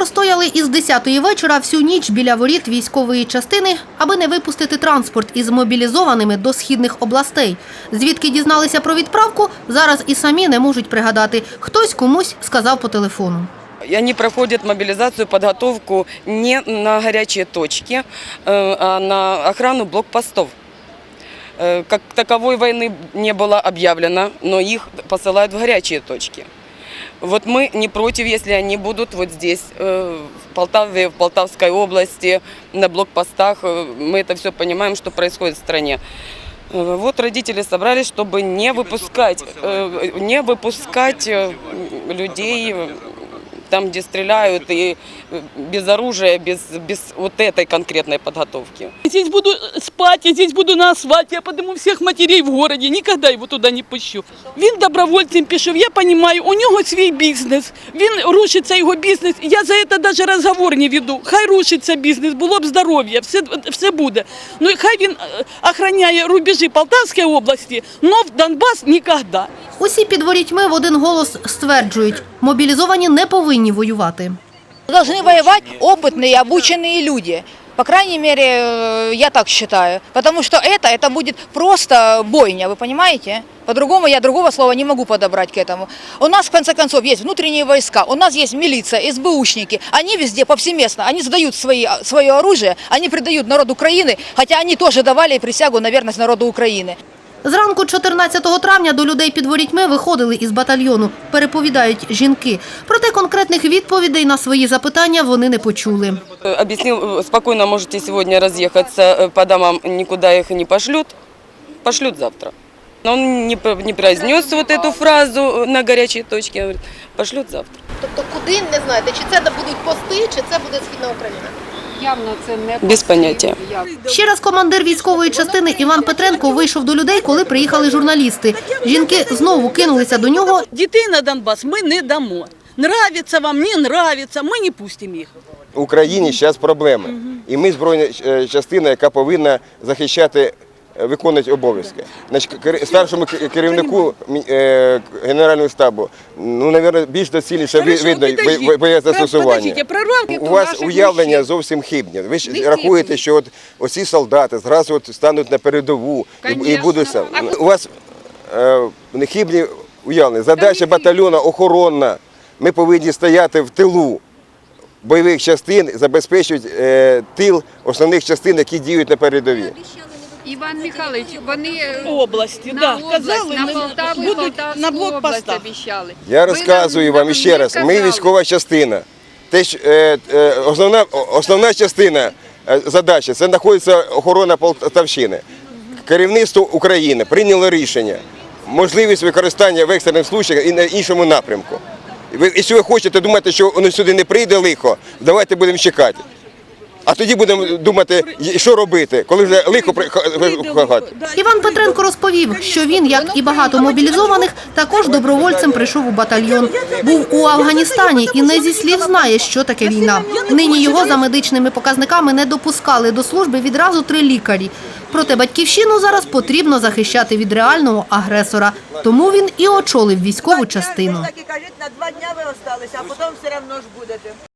простояли із 10-ї вечора всю ніч біля воріт військової частини, аби не випустити транспорт із мобілізованими до східних областей. Звідки дізналися про відправку, зараз і самі не можуть пригадати. Хтось комусь сказав по телефону. И Они проходят мобилизацию, подготовку не на горячие точки, э, а на охрану блокпостов. Э, Как таковой войны не было объявлено, но их посылают в горячие точки. Вот мы не против, если они будут вот здесь, э, в Полтаве, в Полтавской области, на блокпостах. Э, Мы это все понимаем, что происходит в стране. Э, Вот родители собрались, чтобы не выпускать, э, не выпускать э, людей э, там, где стреляют, и э, без оружия, без, без вот этой конкретной подготовки. Здесь буду спать, я здесь буду на асфальте, я подниму всех матерей в городе, никогда его туда не пущу. Він добровольцем пішов, я понимаю, у нього свій бізнес, він рушиться його бізнес, я за це навіть розговор не веду. Хай рушиться бізнес, було б здоров'я, все, все буде. Ну і хай він е, охороняє рубежі Полтавської області, но в Донбас ніколи. Усі під ворітьми в один голос стверджують, мобілізовані не повинні воювати. Должны воевать опытные, обученные люди. По крайней мере, э, я так считаю. Потому что это, это будет просто бойня, вы понимаете? По-другому я другого слова не могу подобрать к этому. У нас, в конце концов, есть внутренние войска, у нас есть милиция, СБУшники. Они везде, повсеместно, они сдают свои, свое оружие, они предают народу Украины, хотя они тоже давали присягу на верность народу Украины. Зранку 14 травня до людей під ворітьми виходили із батальйону, переповідають жінки. Проте конкретних відповідей на свої запитання вони не почули. Э, Объяснил, э, спокойно можете сегодня разъехаться э, по домам, никуда их не пошлют, пошлют завтра. Но он не, про- не произнес вот эту фразу э, на горячей точке, он говорит, пошлют завтра. Тобто куди не знаєте, чи це будуть пости, чи це буде східна Україна? Явно це не Без поняття. Ще раз командир військової частини Іван Петренко вийшов до людей, коли приїхали журналісти. Жінки знову кинулися до нього. Дітей на Донбас ми не дамо. Нравиться вам, не нравиться, ми не пустимо їх. В Україні зараз проблеми. І ми збройна е, частина, яка повинна захищати, е, виконувати обов'язки. Значить, старшому керівнику е, Генерального штабу, ну, мабуть, більш доцільніше видно боє застосування. У вас уявлення зовсім хибні. Ви ж рахуєте, що от оці солдати зразу от стануть на передову і, будуть сам. У вас е, не хибні уявлення. Задача батальйону охоронна. Ми повинні стояти в тилу бойових частин, забезпечують е, тил основних частин, які діють на передовій. Іван Михайлович, вони е, Області, на да, область, казали, на Полтаву, будуть Полтавську на область блокпостах. обіцяли. Я Ви розказую нам- вам нам іще раз. Ми казали. військова частина. Те, що, е, е, основна, основна частина е, задачі це знаходиться охорона Полтавщини. Керівництво України прийняло рішення, можливість використання в екстрених случаях і на іншому напрямку. Ви, якщо ви хочете думати, що воно сюди не прийде лихо, давайте будемо чекати. А тоді будемо думати, що робити, коли вже лихо приходить. Іван Петренко розповів, що він, як і багато мобілізованих, також добровольцем прийшов у батальйон. Був у Афганістані і не зі слів знає, що таке війна. Нині його за медичними показниками не допускали до служби відразу три лікарі. Проте батьківщину зараз потрібно захищати від реального агресора. Тому він і очолив військову частину. Так і кажуть, на два дня ви осталися, а потім все одно ж будете.